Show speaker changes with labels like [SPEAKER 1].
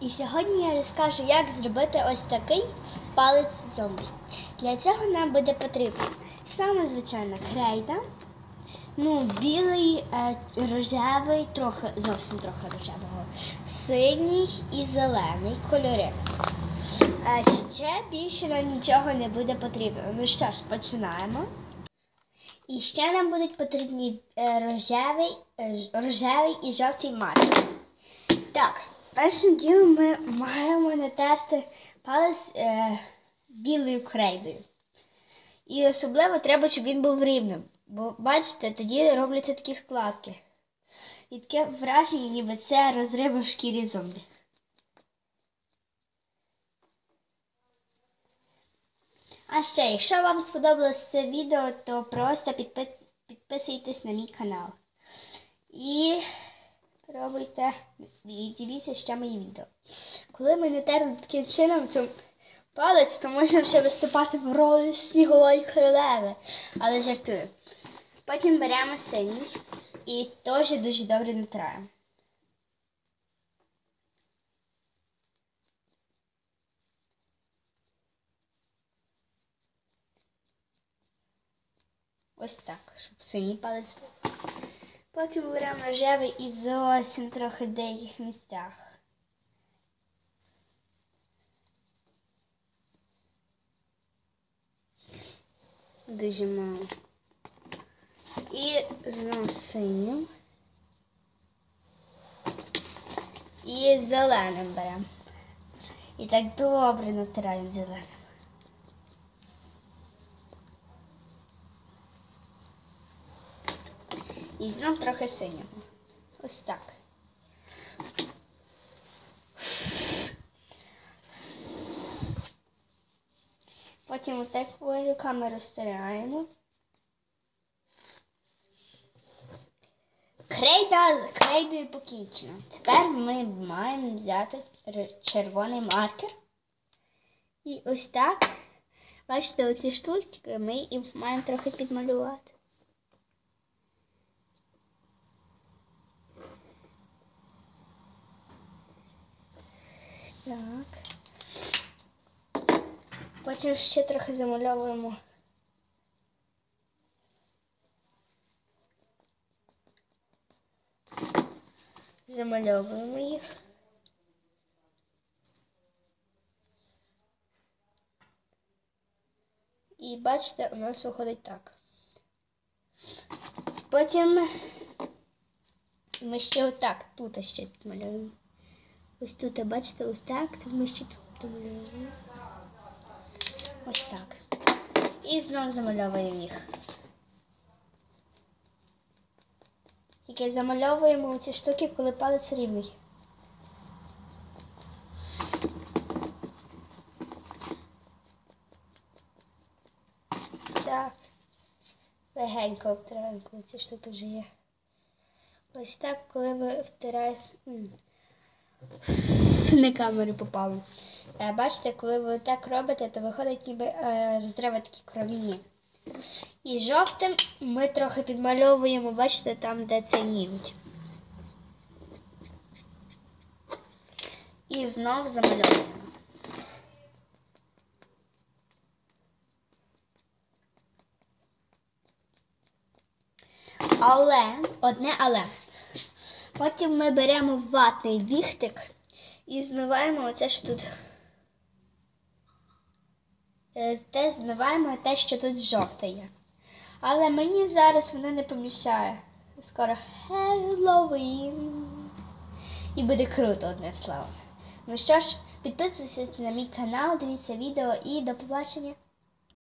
[SPEAKER 1] І сьогодні я розкажу, як зробити ось такий палець зомбі. Для цього нам буде потрібно саме звичайна крейда, ну, білий, е, рожевий, трохи, зовсім трохи рожевого, синій і зелений кольори. А ще більше нам нічого не буде потрібно. Ну що ж, починаємо. І ще нам будуть потрібні е, рожевий, е, рожевий і жовтий маркер. Так, першим ділом ми маємо натерти палець е, білою крейдою. І особливо треба, щоб він був рівним. Бо бачите, тоді робляться такі складки. І таке враження, ніби це розриви в шкірі зомбі. А ще, якщо вам сподобалось це відео, то просто підпи- підписуйтесь на мій канал. І пробуйте і дивіться ще мої відео. Коли ми натерли таким чином, то палець, то можна ще виступати в ролі снігової королеви. Але жартую. Потім беремо синій і теж дуже добре натираємо. Ось так, щоб синій палець був. Потім беремо рожевий і зовсім трохи в деяких місцях. Дуже мало. І знову синім. І зеленим беремо. І так добре натираємо зеленим. І знов трохи синього. Ось так. Потім отак руками розтираємо. Крейда з крейдою покінчена. Тепер ми маємо взяти червоний маркер. І ось так. Бачите, оці штучки ми і маємо трохи підмалювати. Так. Потім ще трохи замальовуємо. Замальовуємо їх. І бачите, у нас виходить так. Потім ми ще отак тут ще підмалюємо. Ось тут, бачите, ось так, тут ми ще тут. Ось так. І знову замальовуємо їх. Тільки замальовуємо ці штуки, коли палець рівний. Ось так. Легенько обтираємо, коли ці штуки вже є. Ось так, коли ви втираєте. М. Не камери попало. Е, Бачите, коли ви так робите, то виходить ніби е, розриви такі кровіні. І жовтим ми трохи підмальовуємо, бачите, там, де цей ніготь. І знов замальовуємо. Але, одне але. Потім ми беремо ватний віхтик і змиваємо оце, що тут. Е, Те змиваємо те, що тут жовте є. Але мені зараз воно не помішає. Скоро Хеллоуін. І буде круто, одним словом. Ну що ж, підписуйтесь на мій канал, дивіться відео і до побачення.